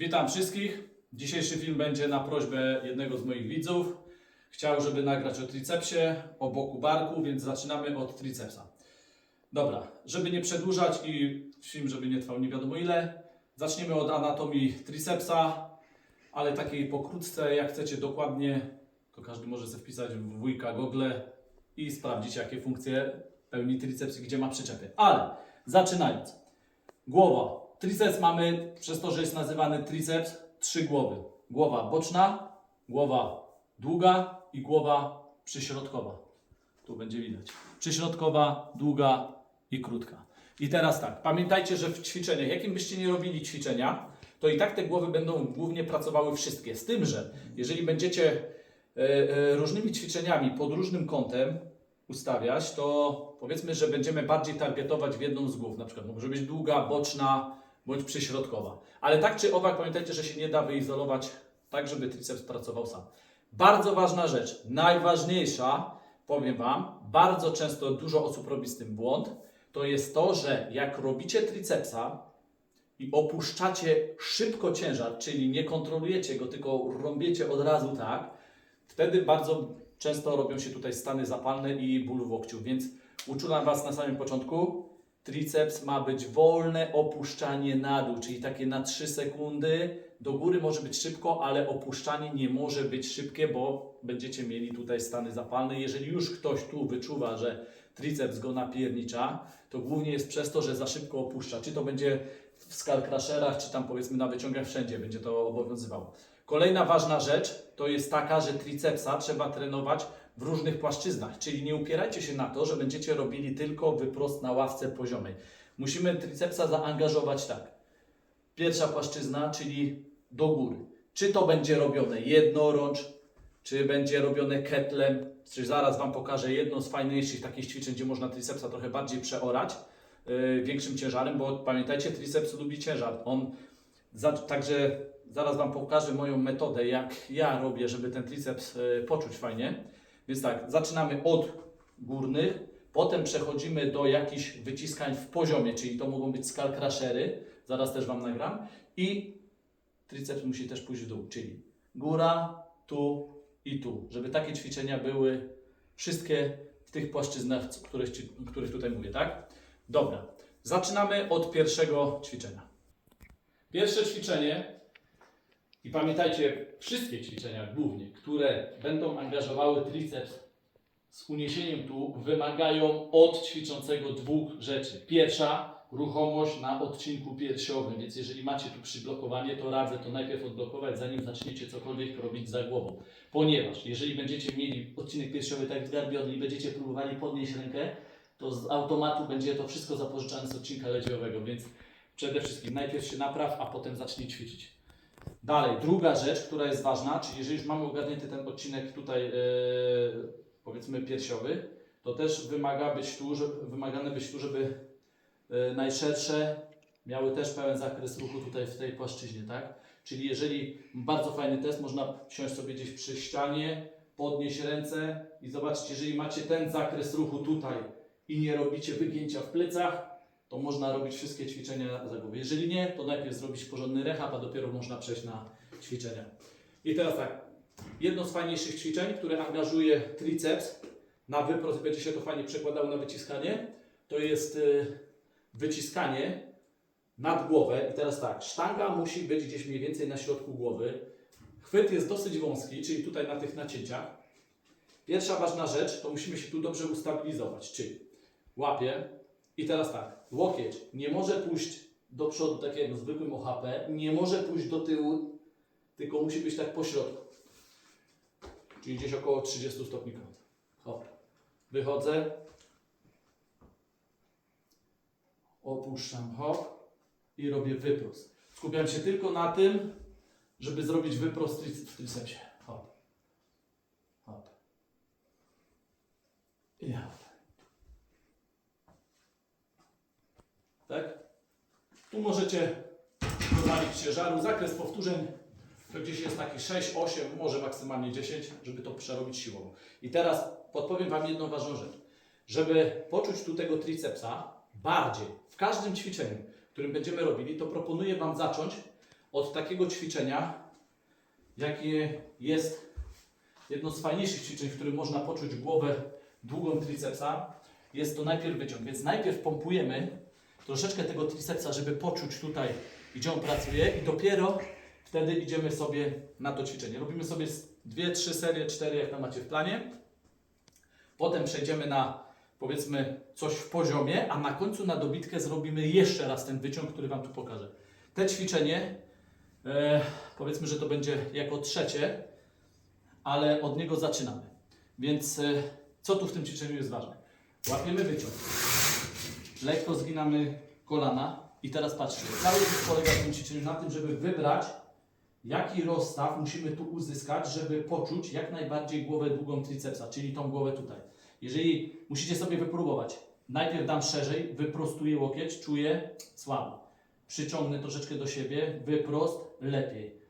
Witam wszystkich. Dzisiejszy film będzie na prośbę jednego z moich widzów. Chciał, żeby nagrać o tricepsie, o boku barku, więc zaczynamy od tricepsa. Dobra, żeby nie przedłużać i film, żeby nie trwał nie wiadomo ile, zaczniemy od anatomii tricepsa, ale takiej pokrótce, jak chcecie dokładnie, to każdy może sobie wpisać w wujka Google i sprawdzić, jakie funkcje pełni triceps i gdzie ma przyczepy. Ale zaczynając. Głowa. Triceps mamy, przez to, że jest nazywany triceps, trzy głowy. Głowa boczna, głowa długa i głowa przyśrodkowa. Tu będzie widać. Przyśrodkowa, długa i krótka. I teraz tak, pamiętajcie, że w ćwiczeniach, jakim byście nie robili ćwiczenia, to i tak te głowy będą głównie pracowały wszystkie. Z tym, że jeżeli będziecie e, e, różnymi ćwiczeniami pod różnym kątem ustawiać, to powiedzmy, że będziemy bardziej targetować w jedną z głów. Na przykład może być długa, boczna bądź przyśrodkowa. Ale tak czy owak pamiętajcie, że się nie da wyizolować tak, żeby triceps pracował sam. Bardzo ważna rzecz, najważniejsza, powiem Wam, bardzo często dużo osób robi z tym błąd, to jest to, że jak robicie tricepsa i opuszczacie szybko ciężar, czyli nie kontrolujecie go, tylko rąbiecie od razu tak, wtedy bardzo często robią się tutaj stany zapalne i ból w łokciu, więc uczulam Was na samym początku, triceps ma być wolne opuszczanie na dół, czyli takie na 3 sekundy. Do góry może być szybko, ale opuszczanie nie może być szybkie, bo będziecie mieli tutaj stany zapalne. Jeżeli już ktoś tu wyczuwa, że triceps go napiernicza, to głównie jest przez to, że za szybko opuszcza. Czy to będzie w skullcrusherach, czy tam powiedzmy na wyciągach wszędzie będzie to obowiązywało. Kolejna ważna rzecz to jest taka, że tricepsa trzeba trenować w różnych płaszczyznach, czyli nie upierajcie się na to, że będziecie robili tylko wyprost na ławce poziomej. Musimy tricepsa zaangażować tak. Pierwsza płaszczyzna, czyli do góry. Czy to będzie robione jednorącz, czy będzie robione ketlem, czy zaraz Wam pokażę jedno z fajniejszych takich ćwiczeń, gdzie można tricepsa trochę bardziej przeorać yy, większym ciężarem, bo pamiętajcie, triceps lubi ciężar. On za, także zaraz Wam pokażę moją metodę, jak ja robię, żeby ten triceps yy, poczuć fajnie. Więc tak, zaczynamy od górnych, potem przechodzimy do jakichś wyciskań w poziomie, czyli to mogą być skull zaraz też Wam nagram, i triceps musi też pójść w dół, czyli góra, tu i tu, żeby takie ćwiczenia były wszystkie w tych płaszczyznach, o których, których tutaj mówię, tak? Dobra, zaczynamy od pierwszego ćwiczenia. Pierwsze ćwiczenie i pamiętajcie, wszystkie ćwiczenia głównie, które będą angażowały triceps z uniesieniem tu, wymagają od ćwiczącego dwóch rzeczy. Pierwsza, ruchomość na odcinku piersiowym, więc jeżeli macie tu przyblokowanie, to radzę to najpierw odblokować, zanim zaczniecie cokolwiek robić za głową. Ponieważ jeżeli będziecie mieli odcinek piersiowy tak zgarbiony i będziecie próbowali podnieść rękę, to z automatu będzie to wszystko zapożyczane z odcinka ledziołowego, więc przede wszystkim najpierw się napraw, a potem zacznij ćwiczyć. Dalej, druga rzecz, która jest ważna, czyli jeżeli już mamy ogarnięty ten odcinek tutaj, e, powiedzmy piersiowy, to też wymaga być tu, że, wymagane być tu, żeby e, najszersze miały też pełen zakres ruchu tutaj w tej płaszczyźnie, tak? Czyli jeżeli, bardzo fajny test, można siąść sobie gdzieś przy ścianie, podnieść ręce i zobaczyć, jeżeli macie ten zakres ruchu tutaj i nie robicie wygięcia w plecach, to można robić wszystkie ćwiczenia głowę. Jeżeli nie, to najpierw zrobić porządny rehab, a dopiero można przejść na ćwiczenia. I teraz tak, jedno z fajniejszych ćwiczeń, które angażuje triceps na wyprost, będzie się to fajnie przekładało na wyciskanie, to jest y, wyciskanie nad głowę. I teraz tak, sztanga musi być gdzieś mniej więcej na środku głowy. Chwyt jest dosyć wąski, czyli tutaj na tych nacięciach. Pierwsza ważna rzecz, to musimy się tu dobrze ustabilizować, czyli łapię i teraz tak, łokieć nie może pójść do przodu, tak jak w zwykłym OHP, nie może pójść do tyłu, tylko musi być tak po środku. Czyli gdzieś około 30 stopni kąta. Hop. Wychodzę. Opuszczam, hop. I robię wyprost. Skupiam się tylko na tym, żeby zrobić wyprost w tricepsie. Hop. Hop. I hop. Tak? Tu możecie dodać ciężaru. Zakres powtórzeń to gdzieś jest taki 6, 8, może maksymalnie 10, żeby to przerobić siłowo. I teraz podpowiem Wam jedną ważną rzecz. Żeby poczuć tu tego tricepsa bardziej w każdym ćwiczeniu, którym będziemy robili, to proponuję Wam zacząć od takiego ćwiczenia, jakie jest jedno z fajniejszych ćwiczeń, w którym można poczuć głowę długą tricepsa, jest to najpierw wyciąg. Więc najpierw pompujemy troszeczkę tego tricepsa, żeby poczuć tutaj, gdzie on pracuje i dopiero wtedy idziemy sobie na to ćwiczenie. Robimy sobie dwie, trzy serie, cztery, jak tam macie w planie. Potem przejdziemy na powiedzmy coś w poziomie, a na końcu na dobitkę zrobimy jeszcze raz ten wyciąg, który Wam tu pokażę. Te ćwiczenie, e, powiedzmy, że to będzie jako trzecie, ale od niego zaczynamy. Więc e, co tu w tym ćwiczeniu jest ważne? Łapiemy wyciąg, lekko zginamy kolana i teraz patrzcie, cały polega w tym ćwiczeniu na tym, żeby wybrać jaki rozstaw musimy tu uzyskać, żeby poczuć jak najbardziej głowę długą tricepsa, czyli tą głowę tutaj. Jeżeli musicie sobie wypróbować, najpierw dam szerzej, wyprostuję łokieć, czuję słabo. Przyciągnę troszeczkę do siebie, wyprost, lepiej.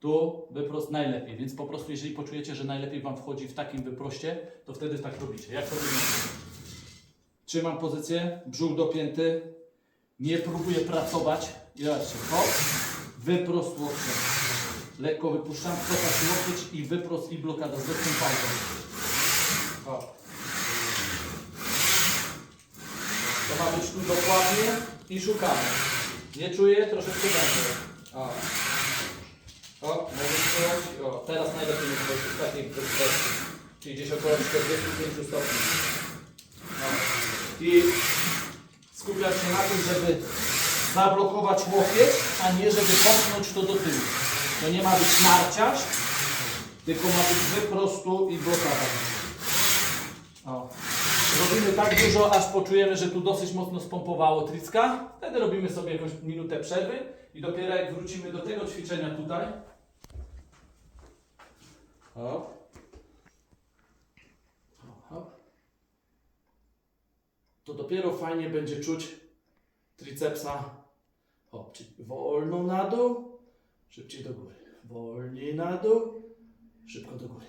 Tu wyprost najlepiej, więc po prostu jeżeli poczujecie, że najlepiej Wam wchodzi w takim wyproście, to wtedy tak robicie. Jak to wygląda? Trzymam pozycję, brzuch dopięty, nie próbuję pracować i zobaczcie, hop, wyprost łokciem. Lekko wypuszczam, cofać łokieć i wyprost i blokada z lekkim palcem. O. To ma być tu dokładnie i szukamy. Nie czuję, troszeczkę będzie. O. O, może czuć. O, teraz najlepiej jest w takiej wysokości. Czyli gdzieś około 45 stopni. I skupiać się na tym, żeby zablokować łokieć, a nie żeby popchnąć to do tyłu. To nie ma być narciarz, tylko ma być wyprostu i blokada. O. Robimy tak dużo, aż poczujemy, że tu dosyć mocno spompowało tricka. Wtedy robimy sobie jakąś minutę przerwy i dopiero jak wrócimy do tego ćwiczenia tutaj. Hop, hop. To dopiero fajnie będzie czuć tricepsa. Hop, czyli wolno na dół, szybciej do góry. Wolniej na dół, szybko do góry.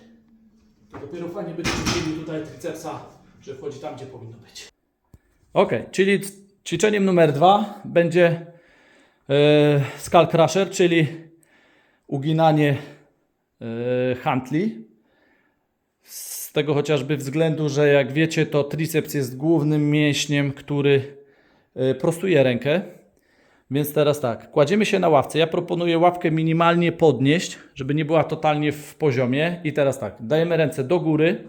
To dopiero fajnie będziecie mieli tutaj tricepsa, że wchodzi tam, gdzie powinno być. Ok, czyli ćwiczeniem numer dwa będzie e, skull crusher, czyli uginanie hantli. Tego chociażby względu, że jak wiecie, to triceps jest głównym mięśniem, który e, prostuje rękę. Więc teraz tak, kładziemy się na ławce. Ja proponuję ławkę minimalnie podnieść, żeby nie była totalnie w poziomie. I teraz tak, dajemy ręce do góry.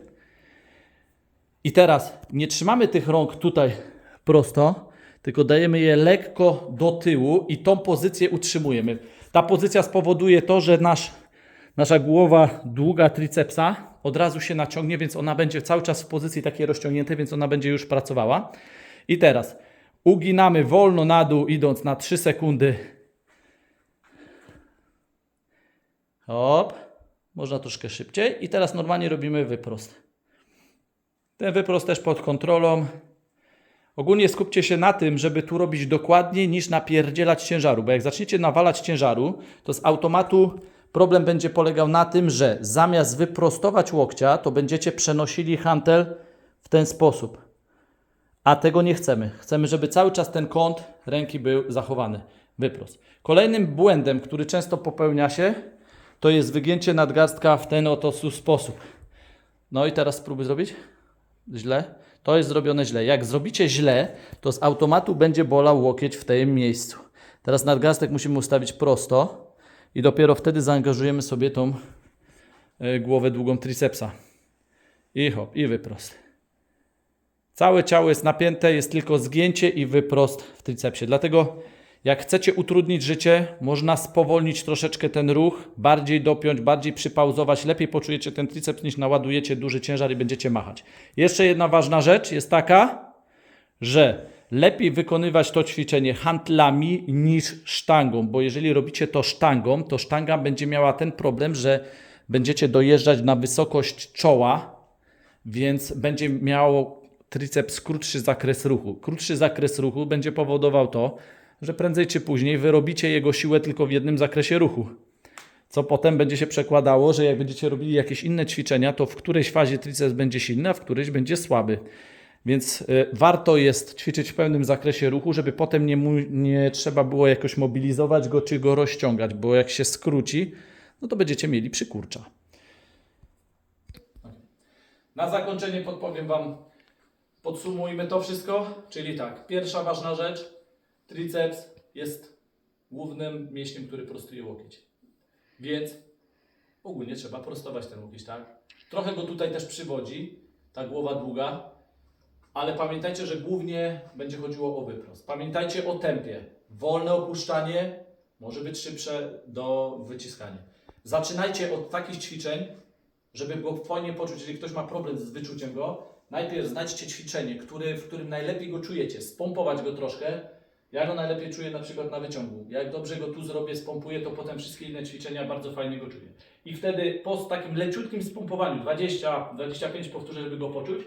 I teraz nie trzymamy tych rąk tutaj prosto, tylko dajemy je lekko do tyłu i tą pozycję utrzymujemy. Ta pozycja spowoduje to, że nasz, nasza głowa długa tricepsa od razu się naciągnie, więc ona będzie cały czas w pozycji takiej rozciągniętej, więc ona będzie już pracowała. I teraz uginamy wolno na dół, idąc na 3 sekundy. Hop. Można troszkę szybciej. I teraz normalnie robimy wyprost. Ten wyprost też pod kontrolą. Ogólnie skupcie się na tym, żeby tu robić dokładniej niż napierdzielać ciężaru, bo jak zaczniecie nawalać ciężaru, to z automatu problem będzie polegał na tym, że zamiast wyprostować łokcia, to będziecie przenosili hantel w ten sposób. A tego nie chcemy. Chcemy, żeby cały czas ten kąt ręki był zachowany. Wyprost. Kolejnym błędem, który często popełnia się, to jest wygięcie nadgarstka w ten oto sposób. No i teraz spróbuj zrobić. Źle. To jest zrobione źle. Jak zrobicie źle, to z automatu będzie bolał łokieć w tym miejscu. Teraz nadgarstek musimy ustawić prosto i dopiero wtedy zaangażujemy sobie tą e, głowę długą tricepsa. I hop, i wyprost. Całe ciało jest napięte, jest tylko zgięcie i wyprost w tricepsie. Dlatego jak chcecie utrudnić życie, można spowolnić troszeczkę ten ruch, bardziej dopiąć, bardziej przypauzować. Lepiej poczujecie ten triceps niż naładujecie duży ciężar i będziecie machać. Jeszcze jedna ważna rzecz jest taka, że lepiej wykonywać to ćwiczenie hantlami niż sztangą, bo jeżeli robicie to sztangą, to sztanga będzie miała ten problem, że będziecie dojeżdżać na wysokość czoła, więc będzie miał triceps krótszy zakres ruchu. Krótszy zakres ruchu będzie powodował to, że prędzej czy później wyrobicie jego siłę tylko w jednym zakresie ruchu. Co potem będzie się przekładało, że jak będziecie robili jakieś inne ćwiczenia, to w którejś fazie triceps będzie silny, a w którejś będzie słaby. Więc y, warto jest ćwiczyć w pełnym zakresie ruchu, żeby potem nie, nie trzeba było jakoś mobilizować go czy go rozciągać, bo jak się skróci, no to będziecie mieli przykurcza. Na zakończenie podpowiem Wam, podsumujmy to wszystko, czyli tak, pierwsza ważna rzecz, triceps jest głównym mięśniem, który prostuje łokieć. Więc ogólnie trzeba prostować ten łokieć, tak? Trochę go tutaj też przywodzi, ta głowa długa, ale pamiętajcie, że głównie będzie chodziło o wyprost. Pamiętajcie o tempie. Wolne opuszczanie może być szybsze do wyciskania. Zaczynajcie od takich ćwiczeń, żeby go fajnie poczuć. Jeżeli ktoś ma problem z wyczuciem go, najpierw znajdźcie ćwiczenie, który, w którym najlepiej go czujecie. Spompować go troszkę. Ja go najlepiej czuję na przykład na wyciągu. Jak dobrze go tu zrobię, spompuję, to potem wszystkie inne ćwiczenia bardzo fajnie go czuję. I wtedy po takim leciutkim spompowaniu, 20-25 powtórzeń, żeby go poczuć,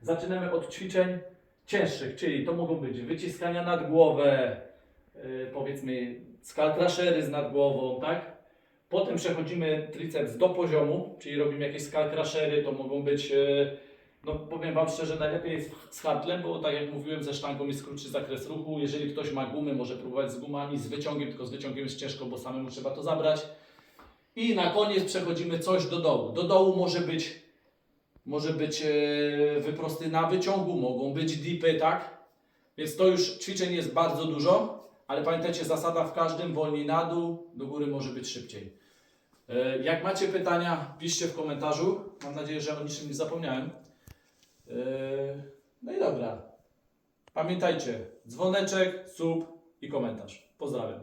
zaczynamy od ćwiczeń cięższych, czyli to mogą być wyciskania nad głowę, yy, powiedzmy skull crushery z nad głową, tak? Potem przechodzimy triceps do poziomu, czyli robimy jakieś skull crushery, to mogą być, yy, no powiem Wam szczerze, najlepiej jest z hartlem, bo tak jak mówiłem, ze sztangą jest krótszy zakres ruchu. Jeżeli ktoś ma gumy, może próbować z gumami, z wyciągiem, tylko z wyciągiem jest ciężko, bo samemu trzeba to zabrać. I na koniec przechodzimy coś do dołu. Do dołu może być może być e, wyprosty na wyciągu, mogą być dipy, tak? Więc to już ćwiczeń jest bardzo dużo, ale pamiętajcie, zasada w każdym wolniej na dół, do góry może być szybciej. E, Jak macie pytania, piszcie w komentarzu. Mam nadzieję, że o niczym nie zapomniałem. E, No i dobra. Pamiętajcie, dzwoneczek, sub i komentarz. Pozdrawiam.